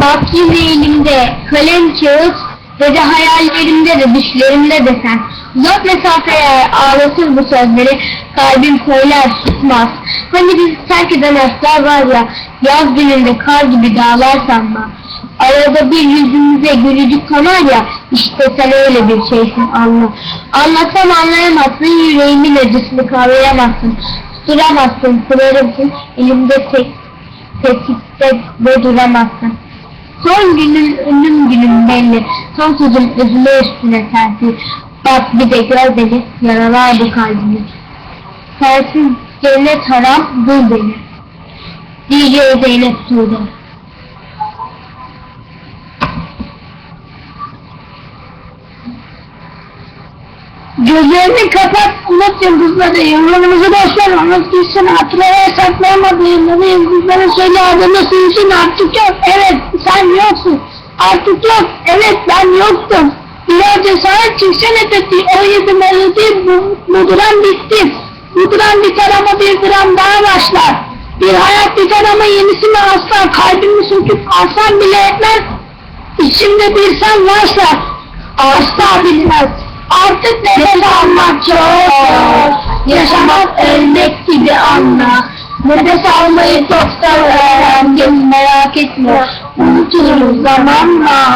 Bak yine elimde kalem kağıt ve de hayallerimde de düşlerimde de sen. Uzak mesafeye ağlatır bu sözleri, kalbim söyler susmaz. Hani bizi terk eden aslar var ya, yaz gününde kar gibi dağlar sanma. Arada bir yüzümüze gülücük konar ya, işte sen öyle bir şeysin anla. Anlatsam anlayamazsın, yüreğimin acısını kavrayamazsın. Duramazsın, kırarımsın, elimde tek, tetikte ve duramazsın. Son günün ölüm günüm belli. Son sözüm özüme üstüne serpil. Bak bir de gör beni, yaralar bu kalbimi. Sensiz cennet haram, bul beni. DJ Zeynep Suudi. Gözlerini kapat, unut yıldızları, yıllarımızı boş ver, unut gitsin, hatıraya saklayamadı yılları, yıldızları söyle adını silsin, artık yok, evet sen yoksun, artık yok, evet ben yoktum. Biraz cesaret çıksana peki, o yedi melodi bu, buduran bitti. Buduran biter ama bir gram daha başlar. Bir hayat biter ama yenisini asla, kalbimi söküp alsam bile etmez. İçimde bir sen varsa, asla bilmez. Artık nefes almak çok. Yaşamak ölmek gibi anla. Nefes almayı çok öğrendim merak etme. Unuturum zamanla.